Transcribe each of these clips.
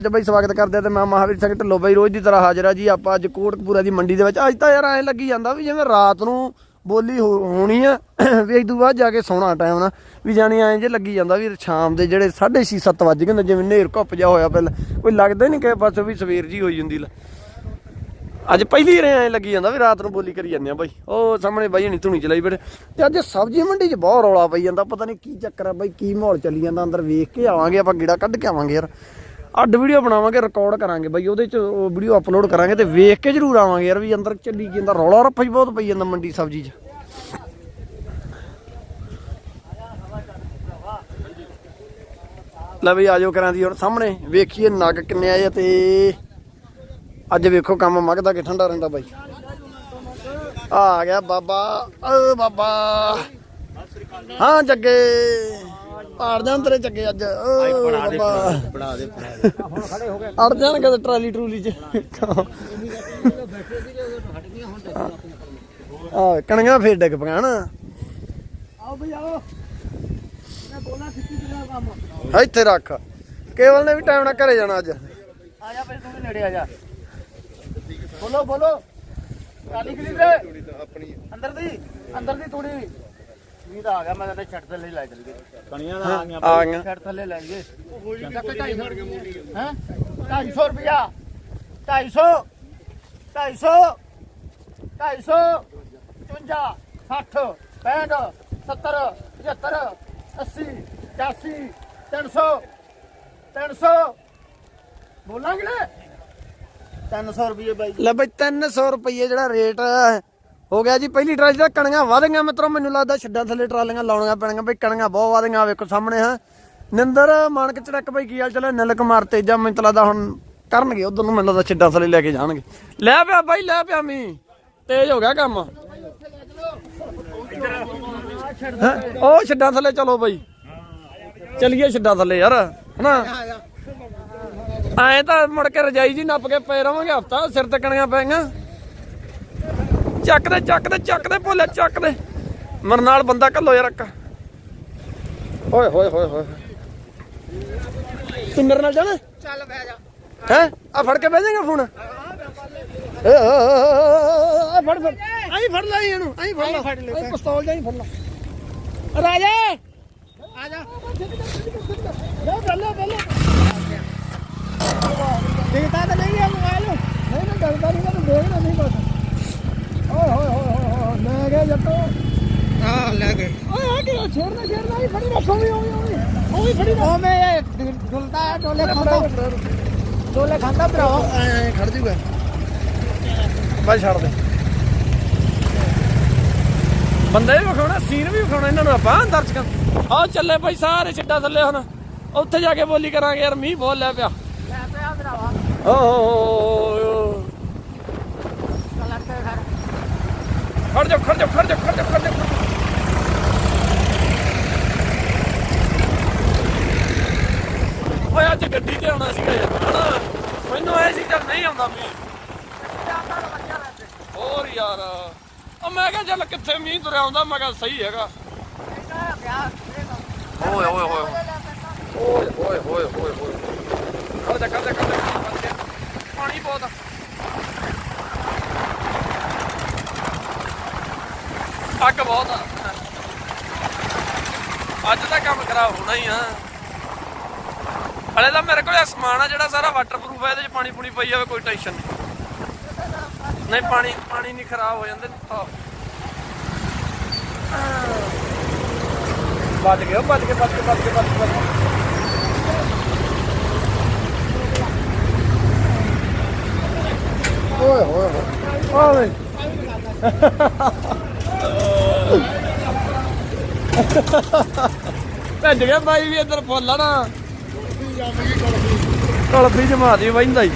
ਤੇ ਬਈ ਸਵਾਗਤ ਕਰਦੇ ਆ ਤੇ ਮੈਂ ਮਹਾਵੀਰ ਸਿੰਘ ਢਿੱਲੋਂ ਬਾਈ, ਰੋਜ਼ ਦੀ ਤਰ੍ਹਾਂ ਹਾਜ਼ਰ ਆ ਜੀ, ਆਪਾਂ ਅੱਜ ਕੋਟਕਪੂਰਾ ਦੀ ਮੰਡੀ ਦੇ ਵਿੱਚ। ਅੱਜ ਤਾਂ ਯਾਰ ਐਂ ਲੱਗੀ ਜਾਂਦਾ ਵੀ ਜਿਵੇਂ ਰਾਤ ਨੂੰ ਬੋਲੀ ਹੋਣੀ ਆ, ਵੀ ਇਸ ਤੋਂ ਬਾਅਦ ਜਾ ਕੇ ਸੌਣਾ ਟਾਈਮ ਨਾ ਵੀ ਜਾਣੀ ਐਂ ਜੇ ਲੱਗੀ ਜਾਂਦਾ ਵੀ ਸ਼ਾਮ ਦੇ ਜਿਹੜੇ 6:30 7 ਵੱਜ ਗਏ ਨੇ, ਜਿਵੇਂ ਨੇਰ ਘੁੱਪ ਜਾ ਹੋਇਆ ਪਹਿਲਾਂ। ਕੋਈ ਲੱਗਦਾ ਹੀ ਨਹੀਂ ਕਿ ਬਸ ਵੀ ਸਵੇਰ ਜੀ ਹੋਈ ਜਾਂਦੀ ਲੈ। ਅੱਜ ਪਹਿਲੀ ਰੇ ਐਂ ਲੱਗੀ ਜਾਂਦਾ ਵੀ ਰਾਤ ਨੂੰ ਬੋਲੀ ਕਰੀ ਜਾਂਦੇ ਆ ਬਾਈ। ਉਹ ਸਾਹਮਣੇ ਬਾਈ ਹਣੀ ਧੁਣੀ ਚਲਾਈ ਬੜੇ ਤੇ ਅੱਜ ਸਬਜ਼ੀ ਮੰਡੀ 'ਚ ਬਹੁਤ ਰੌਲਾ ਪਈ ਜਾਂਦਾ, ਪਤਾ ਨਹੀਂ ਕੀ ਚੱਕਰ ਆ ਬਾਈ, ਕੀ ਮਾਹੌਲ ਚੱਲੀ ਜਾਂਦਾ, ਅੰਦਰ ਵੇਖ ਕੇ ਆਵਾਂਗੇ, ਆਪਾਂ ਗੇੜਾ ਕੱਢ ਕੇ ਆਵਾਂਗੇ ਯਾਰ। ਅੱਡ ਵੀਡੀਓ ਬਣਾਵਾਂਗੇ ਰਿਕਾਰਡ ਕਰਾਂਗੇ ਬਈ, ਉਹਦੇ 'ਚ ਵੀਡੀਓ ਅਪਲੋਡ ਕਰਾਂਗੇ ਤੇ ਵੇਖ ਕੇ ਜ਼ਰੂਰ ਆਵਾਂਗੇ ਯਾਰ ਵੀ ਅੰਦਰ ਚੱਲੀ ਜਾਂਦਾ ਰੌਲਾ ਰੱਪਾ ਹੀ ਬਹੁਤ ਪਈ ਜਾਂਦਾ ਮੰਡੀ ਸਬਜ਼ੀ 'ਚ। ਲੈ ਬਈ, ਆਜੋ ਕਰਾਂ ਦੀ ਹੁਣ ਸਾਹਮਣੇ, ਵੇਖੀਏ ਨਗ ਕਿੰਨੇ ਆਏ ਤੇ ਅੱਜ ਵੇਖੋ ਕੰਮ ਮਗਦਾ ਕਿ ਠੰਡਾ ਰਹਿੰਦਾ ਬਾਈ। ਆ ਗਿਆ ਬਾਬਾ ਓ ਬਾਬਾ। ਹਾਂ, ਜੱਗੇ। ਪਾੜ ਜਾਣ ਤੇਰੇ ਜੱਗੇ ਅੱਜ। ਓ ਬਾਬਾ ਬਣਾ ਦੇ ਅੜ ਜਾਣਗੇ ਤੇ ਟਰਾਲੀ ਟਰੂਲੀ ਚ। ਆ ਕਣੀਆਂ ਫੇਰ ਡਿੱਗ ਪਗਾਣ ਆਓ ਬਈ ਆਓ। ਮੈਂ ਬੋਲਾਂ ਸਿੱਧੀ ਜਿਹੜਾ ਕੰਮ। ਇੱਥੇ ਰੱਖ। ਕੇਵਲ ਨੇ ਵੀ ਟਾਈਮ ਨਾਲ ਘਰੇ ਜਾਣਾ ਅੱਜ। ਆ ਜਾ ਬਈ ਤੂੰ ਵੀ ਨੇੜੇ ਆ ਜਾ। ਬੋਲੋ ਬੋਲੋ। ਕਾਲੀ ਗਲੀ ਤੇ ਆਪਣੀ ਅੰਦਰ ਦੀ ਅੰਦਰ ਦੀ ਤੂੜੀ। ਨਹੀਂ ਤਾਂ ਆ ਗਿਆ ਮੈਂ ਕਹਿੰਦਾ ਛੱਡ ਥੱਲੇ ਲੈ ਚੱਲ ਗਏ ਕਣੀਆਂ ਦਾ ਆ ਗਈਆਂ ਆ ਗਿਆ ਛੱਡ ਥੱਲੇ ਲੈ ਗਏ ਚੱਕ 250 ਹੈ? 250 ਰੁਪਿਆ 250 250 250 55 60 65 70 75 80 85 300 300 ਬੋਲਾਂਗੇ ਨਾ? 300 ਰੁਪਏ ਬਾਈ। ਲੈ ਬਈ 300 ਰੁਪਏ ਜਿਹੜਾ ਰੇਟ ਹੋ ਗਿਆ ਜੀ, ਪਹਿਲੀ ਟਰਾਲੀ ਦਾ ਕਣੀਆਂ ਵਧ ਗਈਆਂ ਮਿੱਤਰੋ, ਮੈਨੂੰ ਲੱਗਦਾ ਛੱਡਾਂ ਥੱਲੇ ਟਰਾਲੀਆਂ ਲਾਉਣੀਆਂ ਪੈਣਗੀਆਂ ਬਈ ਕਣੀਆਂ ਬਹੁਤ ਵਧ ਗਈਆਂ ਵੇਖੋ ਸਾਹਮਣੇ, ਹਾਂ। ਨਿੰਦਰ, ਮਾਨਕ ਚੜਕ ਬਈ, ਕੀ ਹਾਲ ਚਾਲ ਨਿਲ ਕੁਮਾਰ ਤੇਜਾ, ਮੈਨੂੰ ਤਾਂ ਲੱਗਦਾ ਹੁਣ ਕਰਨਗੇ, ਉਧਰ ਨੂੰ ਮੈਨੂੰ ਲੱਗਦਾ ਛੱਡਾਂ ਥੱਲੇ ਲੈ ਕੇ ਜਾਣਗੇ। ਲੈ ਪਿਆ ਬਾਈ, ਲੈ ਪਿਆ ਮੀ ਤੇਜ਼ ਹੋ ਗਿਆ ਕੰਮ। ਉਹ ਛੱਡਾਂ ਥੱਲੇ ਚਲੋ ਬਈ। ਚਲੀਏ ਛੱਡਾਂ ਥੱਲੇ ਯਾਰ, ਹਨਾ? ਐ ਤਾਂ ਮੁੜ ਕੇ ਰਜਾਈ ਜੀ ਨੱਪ ਕੇ ਪਏ ਰਵਾਂਗੇ ਹਫਤਾ, ਸਿਰ ਤੇ ਕਣੀਆਂ ਪੈਗੀਆਂ ਚੱਕ ਦੇ ਚੱਕ ਦੇ ਚੱਕ ਦੇ ਭੋਲੇ ਚੱਕ ਦੇ। ਮਰ ਨਾਲ ਬੰਦਾ ਕੱਲੋ ਯਾਰ ਇੱਕ। ਓਏ ਹੋਏ ਹੋਏ ਹੋਏ। ਤੂੰ ਮੇਰੇ ਨਾਲ ਜਾਣਾ? ਚੱਲ ਬਹਿ ਜਾ। ਹੈ? ਆ ਫੜ ਕੇ ਬਹਿ ਜਾਏਗਾ ਫੋਨ? ਆ, ਫੜ ਫੜ। ਆਈ ਫੜ ਲੈ ਇਹਨੂੰ ਆਈ ਫੜ ਲੈ। ਆਈ ਪਿਸਤੌਲ ਜਾਈ ਫੜ ਲੈ। ਰਾਜੇ! ਆ ਜਾ। ਜਾ ਬੱਲੇ ਬੱਲੇ ਦੇਖਦਾ ਤਾਂ ਨਹੀਂ ਆ ਮੋਬਾਈਲ। ਨਹੀਂ ਨਹੀਂ ਡਰਦਾ ਨਹੀਂ ਤੈਨੂੰ ਦੇਖਣਾ ਨਹੀਂ ਬਸ ਓਏ ਹੋਏ ਹੋਏ ਹੋਏ ਹੋਏ ਲੈ ਗਿਆ ਜੱਟੋ। ਹਾਂ ਲੈ ਗਏ। ਓਏ ਆ ਕਿ ਛੇੜਨਾ ਛੇੜਨਾ ਹੀ ਫੜੀ ਰੱਖੋ ਵੀ ਓਏ ਓਏ ਓਏ ਫੜੀ ਉਹ ਮੈਂ ਇਹ ਡੁਲਦਾ ਹੈ ਡੋਲੇ ਖਾਂਦਾ। ਡੋਲੇ ਖਾਂਦਾ ਭਰਾਵਾ ਐ ਖੜ ਜੂਗਾ। ਬਾਈ ਛੱਡ ਦੇ। ਬੰਦੇ ਵੀ ਵਿਖਾਉਣਾ ਸੀਨ ਵੀ ਵਿਖਾਉਣਾ ਇਹਨਾਂ ਨੂੰ ਆਪਾਂ ਦਰਸ਼ਕਾਂ ਆ ਚੱਲੇ ਬਾਈ ਸਾਰੇ ਛੱਡਾ ਥੱਲੇ ਹੁਣ। ਉੱਥੇ ਜਾ ਕੇ ਬੋਲੀ ਕਰਾਂਗੇ ਯਾਰ ਮੀਂਹ ਬਹੁਤ ਲੈ ਪਿਆ। ਲੈ ਪਿਆ ਭਰਾਵਾ। ਓ ਖੜ ਜਾ ਖੜ ਜਾ ਖੜ ਜਾ ਖੜ ਜਾ ਖੜ ਜਾ। ਓਏ ਅੱਜ ਗੱਡੀ ਤੇ ਆਉਣਾ ਸੀਗਾ ਯਾਰ। ਮੈਨੂੰ ਐ ਸੀ ਤਾਂ ਨਹੀਂ ਆਉਂਦਾ ਮੀਂਹ। ਹੋਰ ਯਾਰ। ਉਹ ਮੈਂ ਕਿਹਾ ਚੱਲ ਕਿੱਥੇ ਮੀਂਹ ਤੁਰਿਆ ਆਉਂਦਾ ਮੈਂ ਕਿਹਾ ਸਹੀ ਹੈਗਾ। ਓਏ ਓਏ ਓਏ। ਓਏ ਓਏ ਓਏ ਓਏ। ਖੜ ਜਾ ਖੜ ਜਾ ਖੜ ਜਾ। ਅੱਗ ਬਹੁਤ ਆ। ਅੱਜ ਦਾ ਕੰਮ ਖਰਾਬ ਹੋਣਾ ਹੀ ਆ। ਹਲੇ ਤਾਂ ਮੇਰੇ ਕੋਲ ਇਹ ਸਮਾਨ ਆ ਜਿਹੜਾ ਸਾਰਾ ਵਾਟਰਪ੍ਰੂਫ ਹੈ ਇਹਦੇ 'ਚ ਪਾਣੀ ਪੂਣੀ ਪਈ ਜਾਵੇ ਕੋਈ ਟੈਨਸ਼ਨ ਨਹੀਂ। ਨਹੀਂ ਪਾਣੀ ਪਾਣੀ ਨਹੀਂ ਖਰਾਬ ਹੋ ਜਾਂਦੇ। ਬਚ ਗਏ ਬਚ ਗਏ ਬਚ ਗਏ ਬਚ ਗਏ, ਬਚ ਗਏ ਓਏ ਹੋਏ ਹੋਏ ਓਏ। ਭੱਜ ਗਿਆ ਬਾਈ ਵੀ ਇੱਧਰ ਫੁੱਲ ਆ ਨਾ। ਕਲਫੀ ਜਮਾ ਦੀ ਵਹਿੰਦਾ ਹੀ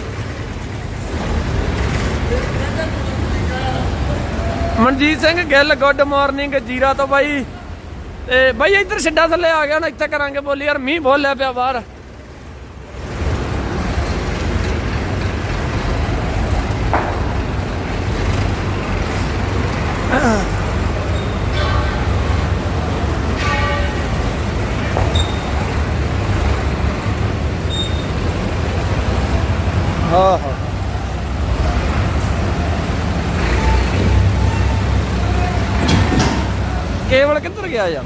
ਮਨਜੀਤ ਸਿੰਘ, ਗਿੱਲ, ਗੁੱਡ ਮਾਰਨਿੰਗ, ਜੀਰਾ ਤੋਂ ਬਾਈ। ਤੇ ਬਾਈ ਇੱਧਰ ਛੱਡਾ ਥੱਲੇ ਆ ਗਿਆ ਨਾ, ਇੱਥੇ ਕਰਾਂਗੇ ਬੋਲੀ ਯਾਰ, ਮੀਂਹ ਬੋਲਿਆ ਪਿਆ ਬਾਹਰ ਹਾਂ ਹਾਂ ਕੇਵਲ ਕਿੱਧਰ ਗਿਆ ਯਾਰ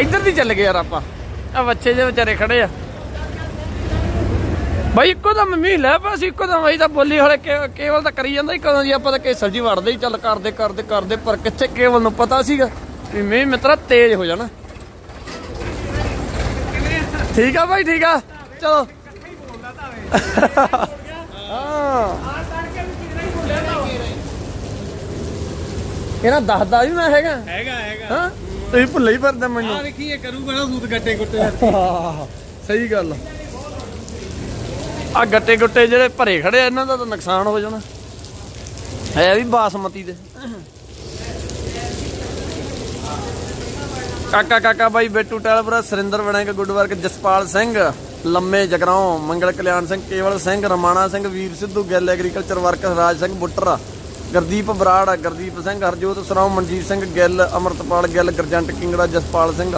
ਇੱਧਰ ਦੀ ਚੱਲ ਗਏ ਯਾਰ ਆਪਾਂ। ਆ ਬੱਚੇ ਜੇ ਵਿਚਾਰੇ ਖੜੇ ਆ। ਬਾਈ ਇੱਕੋ ਦਮ ਮੀਂਹ ਲੈ ਪਿਆ ਸੀ ਇੱਕੋ ਦਮ ਬਾਈ ਤਾਂ ਬੋਲੀ ਹਲੇ ਕੇਵਲ ਤਾਂ ਕਰੀ ਜਾਂਦਾ ਹੀ ਕਦੋਂ ਦੀ ਆਪਾਂ ਤਾਂ ਕੇਸਰ ਜੀ ਵੜਦੇ ਹੀ ਚੱਲ ਕਰਦੇ ਕਰਦੇ ਕਰਦੇ ਪਰ ਕਿੱਥੇ ਕੇਵਲ ਨੂੰ ਪਤਾ ਸੀਗਾ ਵੀ ਮੀਂਹ ਮਿੱਤਰਾ ਤੇਜ਼ ਹੋ ਜਾਣਾ। ਠੀਕ ਆ ਬਾਈ ਠੀਕ ਆ। ਚਲੋ। ਹਾਂ। ਇਹਨਾਂ ਦੱਸਦਾ ਵੀ ਮੈਂ ਹੈਗਾ। ਹੈਗਾ ਹੈਗਾ। ਹਾਂ ਤੁਸੀਂ ਭੁੱਲੇ ਹੀ ਫਿਰਦੇ ਮੈਨੂੰ। ਆ ਵੇਖੀ ਇਹ ਕਰੂਗਾ ਨਾ ਸੂਤ ਗੱਟੇ ਗੁੱਟੇ ਸਹੀ ਗੱਲ ਆ। ਗੱਟੇ ਗੁੱਟੇ ਜਿਹੜੇ ਭਰੇ ਖੜੇ ਆ, ਇਹਨਾਂ ਦਾ ਤਾਂ ਨੁਕਸਾਨ ਹੋ ਜਾਣਾ। ਹੈ ਵੀ ਬਾਸਮਤੀ ਦੇ। ਕਾਕਾ ਕਾਕਾ ਬਾਈ, ਬੇਟੂ ਟੈਲਪੁਰਾ, ਸੁਰਿੰਦਰ ਬਣੇਗਾ ਗੁੱਡ ਵਰਕ ਜਸਪਾਲ ਸਿੰਘ, ਲੰਮੇ ਜਗਰਾਉਂ, ਮੰਗਲ ਕਲਿਆਣ ਸਿੰਘ, ਕੇਵਲ ਸਿੰਘ, ਰਮਾਣਾ ਸਿੰਘ, ਵੀਰ ਸਿੱਧੂ, ਗਿੱਲ ਐਗਰੀਕਲਚਰ ਵਰਕਰ, ਰਾਜ ਸਿੰਘ ਬੁੱਟਰ, ਗੁਰਦੀਪ ਬਰਾੜ, ਗੁਰਦੀਪ ਸਿੰਘ, ਹਰਜੋਤ ਸਰਾਉ, ਮਨਜੀਤ ਸਿੰਘ, ਗਿੱਲ, ਅਮਰਤਪਾਲ ਗਿੱਲ, ਗਰਜੰਟ ਕਿੰਗੜਾ, ਜਸਪਾਲ ਸਿੰਘ।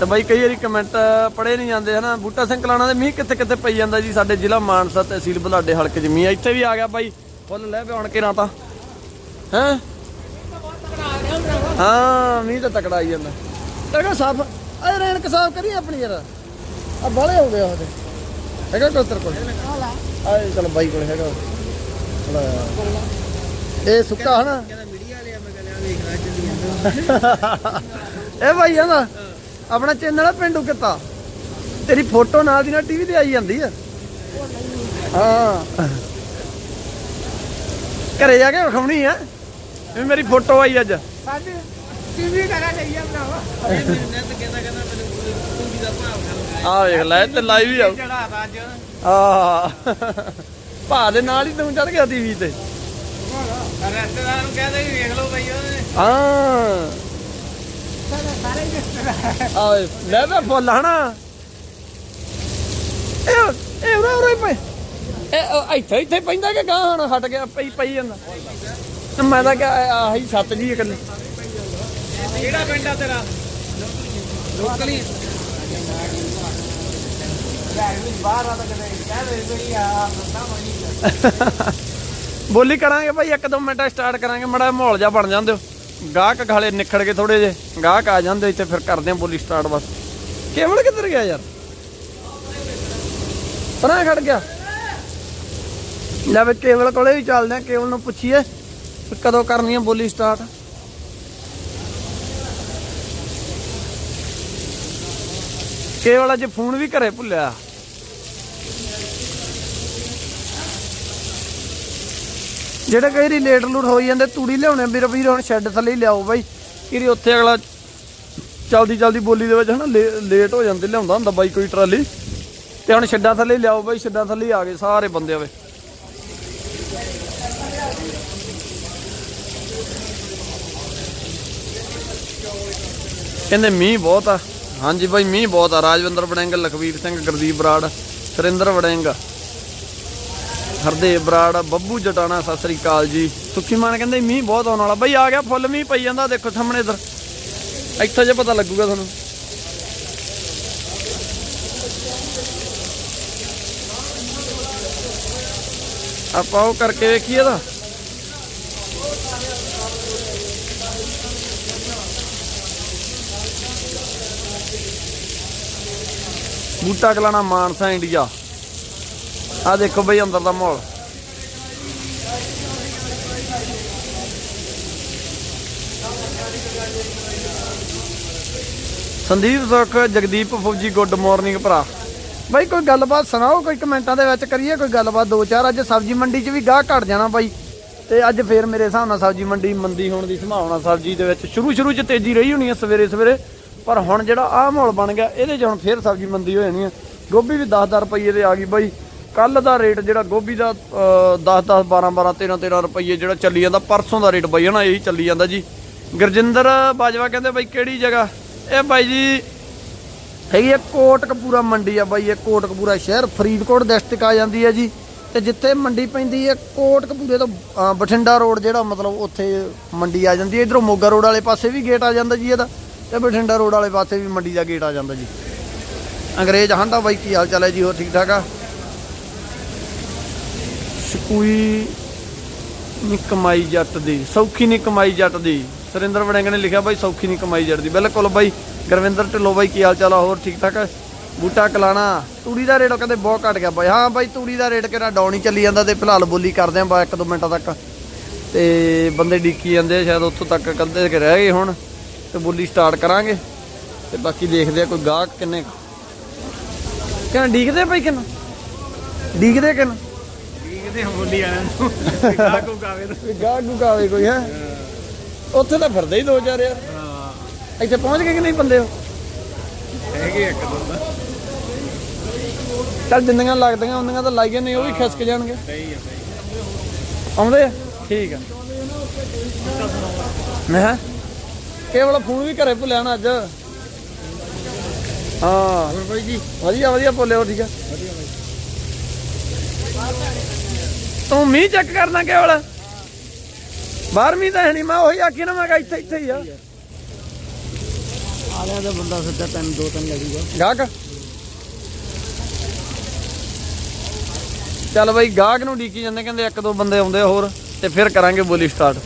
ਤੇ ਬਾਈ ਕਈ ਵਾਰੀ ਕਮੈਂਟ ਪੜੇ ਨਹੀਂ ਜਾਂਦੇ ਹਨਾ? ਬੂਟਾ ਸਿੰਘ ਕਲਾਣਾ ਦੇ ਮੀਂਹ ਕਿੱਥੇ ਕਿੱਥੇ ਪਈ ਜਾਂਦਾ ਜੀ? ਸਾਡੇ ਜ਼ਿਲ੍ਹਾ ਮਾਨਸਾ ਤਹਿਸੀਲ ਬੁਲਾਡੇ ਹਲਕੇ 'ਚ ਮੀਂਹ ਇੱਥੇ ਵੀ ਆ ਗਿਆ ਬਾਈ। ਫੁੱਲ ਲੈ ਪਿਆਉਣ ਕੇ ਨਾ ਤਾਂ ਹੈਂ? ਹਾਂ ਮੀਂਹ ਤਾਂ ਤਕੜਾ ਆਈ ਜਾਂਦਾ ਤੇਰਾ ਸਾਫ਼ ਆ ਰੇਣਕ ਸਾਫ਼ ਕਰੀ ਆਪਣੀ ਯਾਰ। ਆ ਬਾਲੇ ਹੋ ਗਏ ਉਹਦੇ ਹੈਗਾ ਕੋਈ ਤੇਰੇ ਕੋਲ? ਆ ਚਲ ਬਾਈ ਕੋਲ ਹੈਗਾ। ਇਹ ਸੁੱਕਾ ਹਨਾ? ਕਹਿੰਦਾ ਮੀਡੀਆ ਵਾਲਿਆ ਮੈਂ ਕਹਿੰਦਾ ਵੇਖਣਾ ਚੱਲੀ ਜਾਂਦਾ ਇਹ ਭਾਈ ਆਂਦਾ ਆਪਣਾ ਚੈਨਲ ਆ ਪਿੰਡੂ ਕਿੱਤਾ। ਤੇਰੀ ਫੋਟੋ ਨਾਲ ਦੀ ਨਾਲ ਟੀਵੀ ਤੇ ਆਈ ਜਾਂਦੀ ਆ। ਹਾਂ। ਘਰੇ ਜਾ ਕੇ ਵਿਖਾਉਣੀ ਆ। ਵੀ ਮੇਰੀ ਫੋਟੋ ਆਈ ਅੱਜ। ਸਾਡੇ ਟੀਵੀ ਕਰਾ ਲਈਆ ਭਰਾਵਾ। ਇਹ ਮੈਨੂੰ ਤਾਂ ਕਹਿੰਦਾ ਕਹਿੰਦਾ ਮੈਨੂੰ ਤੂੰ ਵੀ ਦਾ ਭਾਵ ਕਰ ਆ ਵੇਖ ਲੈ ਤੇ ਲਾਈਵ ਹੀ ਆਉ ਚੜਾ ਅੱਜ। ਆ ਭਾ ਦੇ ਨਾਲ ਹੀ ਤੂੰ ਚੜ ਗਿਆ ਟੀਵੀ ਤੇ। ਰਿਸ਼ਤੇਦਾਰ ਨੂੰ ਕਹਿੰਦਾ ਵੀ ਵੇਖ ਲਓ ਬਈ ਉਹਨੇ ਹਾਂ। ਸਾਰੇ ਰਿਸ਼ਤੇਦਾਰ ਆ ਲੈ ਵੇ ਫੁੱਲ ਹਨਾ। ਇਹ ਇਹ ਉਰੇ ਉਰੇ ਪਏ ਇਹ ਉਹ ਇੱਥੇ ਇੱਥੇ ਪੈਂਦਾ ਕਿ ਗਾਂ ਹੁਣ ਹਟ ਗਿਆ ਪਈ ਪਈ ਜਾਂਦਾ। ਤੇ ਮੈਂ ਤਾਂ ਕਿ ਆਹੀ ਸੱਤ ਜੀ ਇਕੱਲੇ ਕਿਹੜਾ ਪਿੰਡ ਆ ਤੇਰਾ? ਲੋਕਲ ਹੀ ਬੋਲੀ ਕਰਾਂਗੇ ਭਾਈ ਇੱਕ ਦੋ ਮਿੰਟਾਂ ਸਟਾਰਟ ਕਰਾਂਗੇ ਮੜਾ ਮਾਹੌਲ ਜਾ ਬਣ ਜਾਂਦੇ ਹੋ। ਗਾਹਕ ਖਾਲੇ ਨਿਖੜ ਕੇ ਥੋੜੇ ਜੇ ਗਾਹਕ ਆ ਜਾਂਦੇ ਇੱਥੇ, ਫਿਰ ਕਰਦੇ ਆ ਬੋਲੀ ਸਟਾਰਟ ਬਸ। ਕੇਵਲ ਕਿੱਧਰ ਗਿਆ ਯਾਰ? ਪਰਾਂ ਖੜ ਗਿਆ। ਲੈ ਵੀ ਕੇਵਲ ਕੋਲੇ ਵੀ ਚੱਲਦੇ ਆ ਕੇਵਲ ਨੂੰ ਪੁੱਛੀਏ ਕਦੋਂ ਕਰਨੀ ਆ ਬੋਲੀ ਸਟਾਰਟ ਕੇਵਲ ਅੱਜ ਫੋਨ ਵੀ ਘਰੇ ਭੁੱਲਿਆ। ਜਿਹੜੇ ਕਈ ਵਾਰੀ ਲੇਟ ਲੂਟ ਹੋਈ ਜਾਂਦੇ, ਤੂੜੀ ਲਿਆਉਣੇ ਵੀਰ ਵੀਰ ਹੁਣ ਸ਼ੈੱਡ ਥੱਲੇ ਹੀ ਲਿਆਓ ਬਾਈ। ਕਿਰੀ ਉੱਥੇ ਅਗਲਾ ਚਲਦੀ ਚਲਦੀ ਬੋਲੀ ਦੇ ਵਿੱਚ ਹਨਾ, ਲੇ- ਲੇਟ ਹੋ ਜਾਂਦੇ, ਲਿਆਉਂਦਾ ਹੁੰਦਾ ਬਾਈ ਕੋਈ ਟਰਾਲੀ। ਤੇ ਹੁਣ ਛੱਡਾਂ ਥੱਲੇ ਲਿਆਓ ਬਾਈ ਛੱਡਾਂ ਥੱਲੇ ਆ ਗਏ ਸਾਰੇ ਬੰਦੇ ਆਵੇ। ਕਹਿੰਦੇ ਮੀਂਹ ਬਹੁਤ ਆ। ਹਾਂਜੀ ਬਾਈ, ਮੀਂਹ ਬਹੁਤ ਆ। ਰਾਜਵਿੰਦਰ ਵੜਿੰਗ, ਲਖਵੀਰ ਸਿੰਘ, ਗੁਰਦੀਪ ਬਰਾੜ ਸੁਰਿੰਦਰ ਵੜਿੰਗ। ਹਰਦੇਵ ਬਰਾੜ, ਬੱਬੂ ਜਟਾਣਾ, ਸਤਿ ਸ੍ਰੀ ਅਕਾਲ ਜੀ। ਸੁੱਖੀ ਮਾਨ ਕਹਿੰਦੇ, ਮੀਂਹ ਬਹੁਤ ਆਉਣ ਵਾਲਾ। ਬਈ ਆ ਗਿਆ, ਫੁੱਲ ਮੀਂਹ ਪਈ ਜਾਂਦਾ, ਦੇਖੋ ਸਾਹਮਣੇ ਇਧਰ। ਇੱਥੇ ਜੇ ਪਤਾ ਲੱਗੂਗਾ ਤੁਹਾਨੂੰ। ਆਪਾਂ ਉਹ ਕਰਕੇ ਵੇਖੀਏ ਇਹਦਾ। ਬੂਟਾ ਕਲਾਣਾ ਮਾਨਸਾ, ਇੰਡੀਆ। ਆ ਦੇਖੋ ਬਈ ਅੰਦਰ ਦਾ ਮਾਹੌਲ। ਸੰਦੀਪ ਸੁਖ, ਜਗਦੀਪ ਫੌਜੀ, ਗੁੱਡ ਮਾਰਨਿੰਗ ਭਰਾ। ਬਾਈ ਕੋਈ ਗੱਲਬਾਤ ਸੁਣਾਓ, ਕੋਈ ਕਮੈਂਟਾਂ ਦੇ ਵਿੱਚ ਕਰੀਏ, ਕੋਈ ਗੱਲਬਾਤ ਦੋ ਚਾਰ। ਅੱਜ ਸਬਜ਼ੀ ਮੰਡੀ 'ਚ ਵੀ ਗਾਹ ਘਟ ਜਾਣਾ ਬਾਈ। ਤੇ ਅੱਜ ਫੇਰ ਮੇਰੇ ਹਿਸਾਬ ਨਾਲ ਸਬਜ਼ੀ ਮੰਡੀ ਮੰਦੀ ਹੋਣ ਦੀ ਸੰਭਾਵਨਾ ਸਬਜ਼ੀ ਦੇ ਵਿੱਚ ਸ਼ੁਰੂ ਸ਼ੁਰੂ 'ਚ ਤੇਜ਼ੀ ਰਹੀ ਹੋਣੀ ਹੈ ਸਵੇਰੇ ਸਵੇਰੇ ਪਰ ਹੁਣ ਜਿਹੜਾ ਆਹ ਮਾਹੌਲ ਬਣ ਗਿਆ, ਇਹਦੇ 'ਚ ਹੁਣ ਫੇਰ ਸਬਜ਼ੀ ਮੰਦੀ ਹੋ ਜਾਣੀ ਹੈ ਗੋਭੀ ਵੀ 10-10 ਰੁਪਏ ਦੇ ਆ ਗਈ ਬਾਈ। ਕੱਲ ਦਾ ਰੇਟ ਜਿਹੜਾ ਗੋਭੀ ਦਾ 10-10 12-12 13-13 ਰੁਪਏ ਜਿਹੜਾ ਚੱਲੀ ਜਾਂਦਾ, ਪਰਸੋਂ ਦਾ ਰੇਟ ਬਾਈ ਹਨਾ ਇਹੀ ਚੱਲੀ ਜਾਂਦਾ ਜੀ। ਗੁਰਜਿੰਦਰ ਬਾਜਵਾ ਕਹਿੰਦੇ ਬਾਈ ਕਿਹੜੀ ਜਗ੍ਹਾ? ਇਹ ਬਾਈ ਜੀ ਹੈਗੀ ਇਹ ਕੋਟਕਪੂਰਾ ਮੰਡੀ ਆ ਬਾਈ, ਇਹ ਕੋਟਕਪੂਰਾ ਸ਼ਹਿਰ, ਫਰੀਦਕੋਟ ਡਿਸਟ੍ਰਿਕਟ ਆ ਜਾਂਦੀ ਹੈ ਜੀ। ਤੇ ਜਿੱਥੇ ਮੰਡੀ ਪੈਂਦੀ ਹੈ ਕੋਟਕਪੂਰੇ ਤੋਂ ਬਠਿੰਡਾ ਰੋਡ ਜਿਹੜਾ ਮਤਲਬ ਉੱਥੇ ਮੰਡੀ ਆ ਜਾਂਦੀ ਹੈ ਇਧਰੋਂ ਮੋਗਾ ਰੋਡ ਵਾਲੇ ਪਾਸੇ ਵੀ ਗੇਟ ਆ ਜਾਂਦਾ ਜੀ ਇਹਦਾ, ਤੇ ਬਠਿੰਡਾ ਰੋਡ ਵਾਲੇ ਪਾਸੇ ਵੀ ਮੰਡੀ ਦਾ ਗੇਟ ਆ ਜਾਂਦਾ ਜੀ। ਅੰਗਰੇਜ਼ ਹਾਂਡਾ ਬਾਈ, ਕੀ ਹਾਲ ਚਾਲ ਹੈ ਜੀ? ਹੋਰ ਠੀਕ ਠਾਕ ਆ? ਸ਼ਕੂਈ ਨੀ ਕਮਾਈ ਜੱਟ ਦੀ ਸੌਖੀ ਨੀ ਕਮਾਈ ਜੱਟ ਦੀ। ਸੁਰਿੰਦਰ ਵੜਿੰਗ ਨੇ ਲਿਖਿਆ ਬਾਈ ਸੌਖੀ ਨੀ ਕਮਾਈ ਜੱਟ ਦੀ। ਬਿਲਕੁਲ ਬਾਈ ਗੁਰਵਿੰਦਰ ਢਿੱਲੋਂ ਬਾਈ ਕੀ ਹਾਲ ਚਾਲ ਆ? ਹੋਰ ਠੀਕ ਠਾਕ ਬੂਟਾ ਕਲਾਣਾ ਤੂੜੀ ਦਾ ਰੇਟ ਕਹਿੰਦੇ ਬਹੁਤ ਘਟ ਗਿਆ ਬਾਈ। ਹਾਂ ਬਾਈ ਤੂੜੀ ਦਾ ਰੇਟ ਕਿਹੜਾ ਡਾਊਨ ਹੀ ਚੱਲੀ ਜਾਂਦਾ ਤੇ ਫਿਲਹਾਲ ਬੋਲੀ ਕਰਦੇ ਆਂ ਬਾ ਇੱਕ ਦੋ ਮਿੰਟਾਂ ਤੱਕ। ਤੇ ਬੰਦੇ ਡੀਕੀ ਜਾਂਦੇ ਆ, ਸ਼ਾਇਦ ਉੱਥੋਂ ਤੱਕ ਕੰਦੇ ਕਿ ਰਹਿ ਗਏ ਹੁਣ। ਤੇ ਬੋਲੀ ਸਟਾਰਟ ਕਰਾਂਗੇ। ਤੇ ਬਾਕੀ ਦੇਖਦੇ ਆ ਕੋਈ ਗਾਹਕ ਕਿੰਨੇ ਕਿੰਨਾ ਡੀਕਦੇ ਬਾਈ ਕਿੰਨਾ? ਡੀਕਦੇ ਕਿੰਨਾ? ਕਿਤੇ ਬੋਲੀ ਆਣਾ ਨੂੰ। ਕਾ ਕੋ ਕਾਵੇ ਵੀ ਗੁਕਾਵੇ ਕੋਈ ਹੈ? ਉੱਥੇ ਤਾਂ ਫਿਰਦੇ ਹੀ ਦੋ ਚਾਰ ਯਾਰ। ਹਾਂ। ਇੱਥੇ ਪਹੁੰਚ ਗਏ ਕਿ ਨਹੀਂ ਬੰਦੇ ਉਹ? ਹੈਗੇ ਇੱਕ ਦੋ ਦਾ ਚੱਲ ਜਿੰਨੀਆਂ ਲੱਗਦੀਆਂ ਉਹਨੀਆਂ ਤਾਂ ਲਾਈਆਂ ਨਹੀਂ ਉਹ ਵੀ ਖਿਸਕ ਜਾਣਗੇ। ਸਹੀ ਹੈ ਸਹੀ ਆਉਂਦੇ ਆ? ਠੀਕ ਆ। ਮੈਂ ਕਿਹਾ, ਕੇਵਲ ਫੋਨ ਵੀ ਘਰੇ ਭੁੱਲਿਆ ਨਾ ਅੱਜ। ਹਾਂ। ਹੋਰ ਬਾਈ ਜੀ? ਵਧੀਆ ਵਧੀਆ ਭੁੱਲੇ ਹੋ ਠੀਕ ਆ। ਤੂੰ ਮੀਂਹ ਚੈੱਕ ਕਰਨਾ ਕੇਵਲ। ਬਾਹਰ ਮੀਂਹ ਤਾਂ ਹੈ ਨਹੀਂ ਮੈਂ ਉਹੀ ਆਖੀ ਨਾ ਮੈਂ ਕਿਹਾ ਇੱਥੇ ਇੱਥੇ ਹੀ ਆ। ਆਲਿਆ ਦਾ ਬੰਦਾ ਸੱਚਾ ਤਿੰਨ ਦੋ ਤਿੰਨ ਲੱਗੂਗਾ ਗਾਹਕ। ਚੱਲ ਬਈ ਗਾਹਕ ਨੂੰ ਡੀਕੀ ਜਾਂਦੇ ਕਹਿੰਦੇ ਇੱਕ ਦੋ ਬੰਦੇ ਆਉਂਦੇ ਹੋਰ ਤੇ ਫਿਰ ਕਰਾਂਗੇ ਬੋਲੀ ਸਟਾਰਟ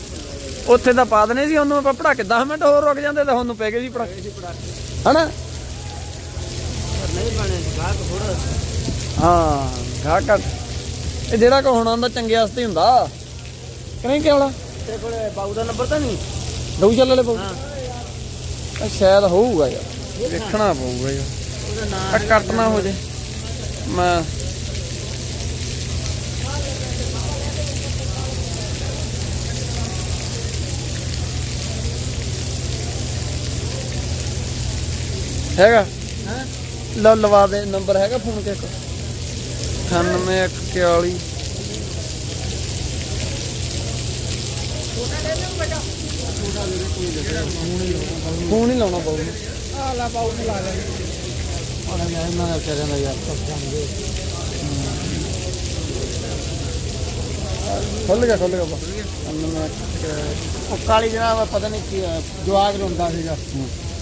ਉੱਥੇ ਤਾਂ ਪਾ ਦਨੇ ਸੀ ਉਹਨੂੰ ਆਪਾਂ ਪੜਾ ਕੇ 10 ਮਿੰਟ ਹੋਰ ਰੁਕ ਜਾਂਦੇ ਤਾਂ ਉਹਨੂੰ ਪੈ ਗਏ ਸੀ ਪੜਾ ਹਨਾ? ਨਹੀਂ ਬਣੇ ਗਾਹਕ ਥੋੜਾ ਹਾਂ ਗਾਹਕ। ਇਹ ਜਿਹੜਾ ਕੋ ਹੁਣ ਆਉਂਦਾ ਚੰਗੇ ਵਾਸਤੇ ਹੁੰਦਾ। ਕਿ ਨਹੀਂ ਕਿਹੜਾ ਤੇਰੇ ਕੋਲੇ ਬਾਊ ਦਾ ਨੰਬਰ ਤਾਂ ਨਹੀਂ? ਦਊ ਚੱਲ ਪਊ ਹਾਂ। ਸ਼ਾਇਦ ਹੋਊਗਾ ਯਾਰ। ਵੇਖਣਾ ਪਊਗਾ ਯਾਰ। ਉਹਦਾ ਨਾਮ ਕੱਟ ਨਾ ਹੋ ਜੇ। ਮੈਂ ਹੈਗਾ? ਹਾਂ। ਲਓ ਲਵਾ ਦੇ ਨੰਬਰ ਹੈਗਾ ਫੋਨ ਕੇ 9841 ਫੋਨ ਹੀ ਲਾਉਣਾ ਪਊਗਾ ਆ ਲਾ ਬਾਊ ਨੂੰ ਲਾ ਲੈ ਉਹਨੇ ਮੈਂ ਇਹਨਾਂ ਦਾ ਵਿਚਾਰਿਆਂ ਦਾ ਯਾਰ ਪਛਾਣਦੇ ਖੁੱਲ ਗਿਆ ਖੁੱਲ ਗਿਆ ਬਾ ਉਹ ਕਾਲੀ ਜਨਾਬ ਪਤਾ ਨਹੀਂ ਕੀ ਜਵਾਕ ਰੋਂਦਾ ਸੀਗਾ।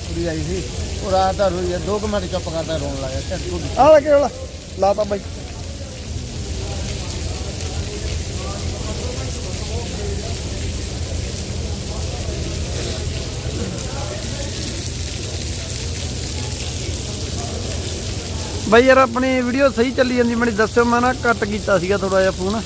ਕੁੜੀ ਆਈ ਸੀ। ਉਹ ਰਾਤ ਦਾ ਰੋਈ ਆ, ਦੋ ਕੁ ਮਿੰਟ ਚੁੱਪ ਕਰਦਾ ਰੋਣ ਲੱਗਾ ਆ ਲੈ ਕੇ ਵਾਲਾ ਲਾਤਾ ਬਾਈ। ਬਾਈ ਯਾਰ ਆਪਣੀ ਵੀਡੀਓ ਸਹੀ ਚੱਲੀ ਜਾਂਦੀ ਮੈਨੂੰ ਦੱਸਿਓ ਮੈਂ ਨਾ ਕੱਟ ਕੀਤਾ ਸੀਗਾ ਥੋੜਾ ਜਿਹਾ ਫੋਨ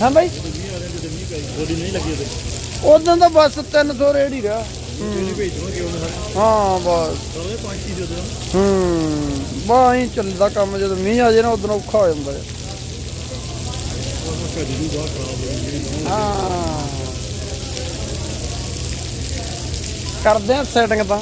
ਹਾਂ ਬਾਈ। ਬੋਲੀ ਨਹੀਂ ਲੱਗੀ ਉਹਦੇ। ਉਦੋਂ ਤਾਂ ਬਸ 300 ਰੇਡ ਹੀ ਰਿਹਾ। ਜਿਹੜੀ ਭੇਜ ਦਵਾਂਗੇ ਉਹਨਾਂ ਦਾ ਹਾਂ, ਬਸ। ਉਹਦੇ ਪੰਜ ਦੇ ਦੋ ਹੂੰ ਬਾ ਹੀ ਚੱਲਦਾ ਕੰਮ, ਜਦੋਂ ਮੀਂਹ ਆ ਜੇ ਨਾ, ਉਦੋਂ ਔਖਾ ਹੋ ਜਾਂਦਾ ਹੈ ਹਾਂ। ਕਰਦੇ ਆ ਸੈਟਿੰਗ ਤਾਂ।